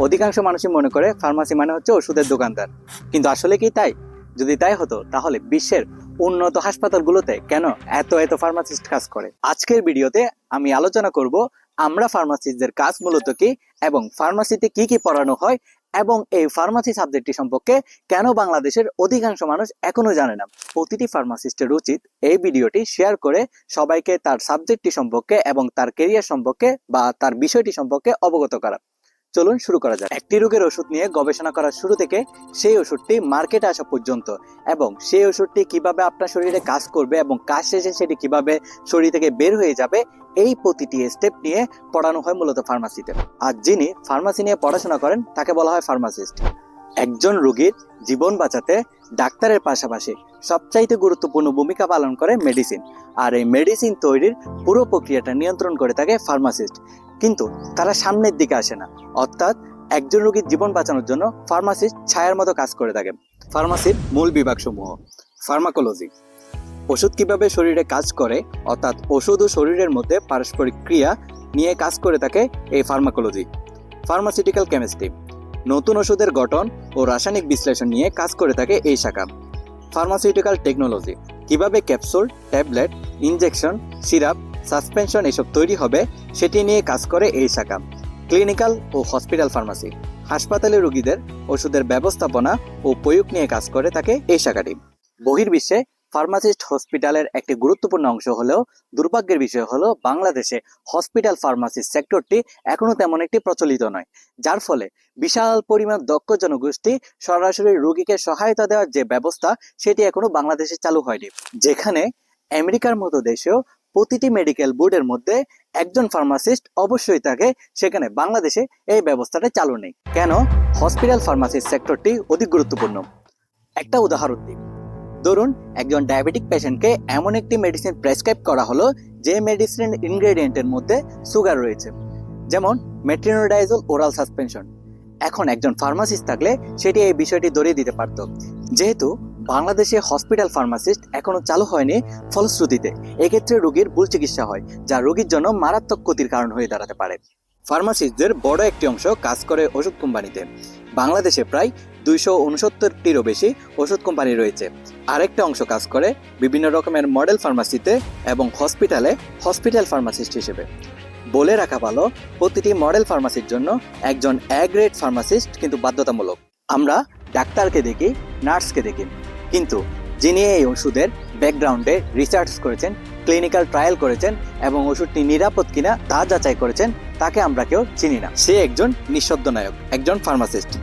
অধিকাংশ মানুষই মনে করে ফার্মাসি মানে হচ্ছে ওষুধের দোকানদার। কিন্তু আসলে কি তাই? যদি তাই হতো, তাহলে বিশ্বের উন্নত হাসপাতালগুলোতে কেন এত এত ফার্মাসিস্ট কাজ করে? আজকের ভিডিওতে আমি আলোচনা করব আমরা ফার্মাসিস্টদের কাজ মূলত কি এবং ফার্মাসিতে কি কি পড়ানো হয় এবং এই ফার্মাসি সাবজেক্টটি সম্পর্কে কেন বাংলাদেশের অধিকাংশ মানুষ এখনও জানে না। প্রতিটি ফার্মাসিস্টের উচিত এই ভিডিওটি শেয়ার করে সবাইকে তার সাবজেক্টটি সম্পর্কে এবং তার কেরিয়ার সম্পর্কে বা তার বিষয়টি সম্পর্কে অবগত করা। চলুন শুরু করা যাক। একটি রোগের ওষুধ নিয়ে গবেষণা করার শুরু থেকে সেই ওষুধটি মার্কেটে আসা পর্যন্ত এবং সেই ওষুধটি কীভাবে আপনার শরীরে কাজ করবে এবং কাজ শেষে সেটি কীভাবে শরীর থেকে বের হয়ে যাবে, এই প্রতিটি স্টেপ নিয়ে পড়ানো হয় মূলত ফার্মাসিতে আর যিনি ফার্মাসি নিয়ে পড়াশোনা করেন, তাকে বলা হয় ফার্মাসিস্ট একজন রোগীর জীবন বাঁচাতে ডাক্তারের পাশাপাশি সবচাইতে গুরুত্বপূর্ণ ভূমিকা পালন করে মেডিসিন আর এই মেডিসিন তৈরির পুরো প্রক্রিয়াটা নিয়ন্ত্রণ করে থাকে ফার্মাসিস্ট কিন্তু তারা সামনের দিকে আসে না। অর্থাৎ একজন রোগীর জীবন বাঁচানোর জন্য ফার্মাসিস্ট ছায়ার মতো কাজ করে থাকে। ফার্মাসির মূল বিভাগসমূহ ফার্মাকোলজি ওষুধ কীভাবে শরীরে কাজ করে, অর্থাৎ ওষুধ ও শরীরের মধ্যে পারস্পরিক ক্রিয়া নিয়ে কাজ করে থাকে এই ফার্মাকোলজি ফার্মাসিউটিক্যাল কেমিস্ট্রি নতুন ওষুধের গঠন ও রাসায়নিক বিশ্লেষণ নিয়ে কাজ করে থাকে এই শাখা। ফার্মাসিউটিক্যাল টেকনোলজি কীভাবে capsule tablet injection syrup suspension এসব তৈরি হবে সেটি নিয়ে কাজ করে এই শাখা। ক্লিনিক্যাল ও হসপিটাল ফার্মাসি হাসপাতালে রোগীদের ওষুধের ব্যবস্থাপনা ও প্রয়োগ নিয়ে কাজ করে থাকে এই শাখাটি। বহির্বিশ্বে ফার্মাসিস্ট হসপিটালের একটি গুরুত্বপূর্ণ অংশ হলেও দুর্ভাগ্যের বিষয় হলো বাংলাদেশে হসপিটাল ফার্মাসিস্ট সেক্টরটি এখনও তেমন একটি প্রচলিত নয়, যার ফলে বিশাল পরিমাণ দক্ষ জনগোষ্ঠী সরাসরি রোগীকে সহায়তা দেওয়ার যে ব্যবস্থা, সেটি এখনও বাংলাদেশে চালু হয়নি, যেখানে আমেরিকার মতো দেশেও প্রতিটি মেডিকেল বোর্ডের মধ্যে একজন ফার্মাসিস্ট অবশ্যই থাকে, সেখানে বাংলাদেশে এই ব্যবস্থাটা চালু নেই। কেন? হসপিটাল ফার্মাসিস্ট সেক্টরটি অধিক গুরুত্বপূর্ণ। একটা উদাহরণ দিই। ধরুন, একজন ডায়াবেটিক পেশেন্টকে এমন একটি মেডিসিন প্রেসক্রাইব করা হলো, যে মেডিসিন ইনগ্রেডিয়েন্টের মধ্যে সুগার রয়েছে। যেমন মেট্রিনোডাইজল ওরাল সাসপেনশন এখন একজন ফার্মাসিস্ট থাকলে সেটি এই বিষয়টি ধরিয়ে দিতে পারত। যেহেতু বাংলাদেশে হসপিটাল ফার্মাসিস্ট এখনও চালু হয়নি ফলশ্রুতিতে, এক্ষেত্রে রোগীর ভুল চিকিৎসা হয়, যা রোগীর জন্য মারাত্মক ক্ষতির কারণ হয়ে দাঁড়াতে পারে। ফার্মাসিস্টদের বড় একটি অংশ কাজ করে ওষুধ কোম্পানিতে। বাংলাদেশে প্রায় দুইশো উনসত্তরটিরও বেশি ওষুধ কোম্পানি রয়েছে। আরেকটা অংশ কাজ করে বিভিন্ন রকমের মডেল ফার্মাসিতে এবং হসপিটালে হসপিটাল ফার্মাসিস্ট হিসেবে। বলে রাখা ভালো, প্রতিটি মডেল ফার্মাসির জন্য একজন এ গ্রেড ফার্মাসিস্ট কিন্তু বাধ্যতামূলক। আমরা ডাক্তারকে দেখি, নার্সকে দেখি। কিন্তু যিনি এই ওষুধের ব্যাকগ্রাউন্ডে রিসার্চ করেছেন, ক্লিনিক্যাল ট্রায়াল করেছেন এবং ওষুধটি নিরাপদ কিনা তা যাচাই করেছেন, তাকে আমরা কেউ চিনি না। সে একজন নিঃশব্দ নায়ক একজন ফার্মাসিস্ট।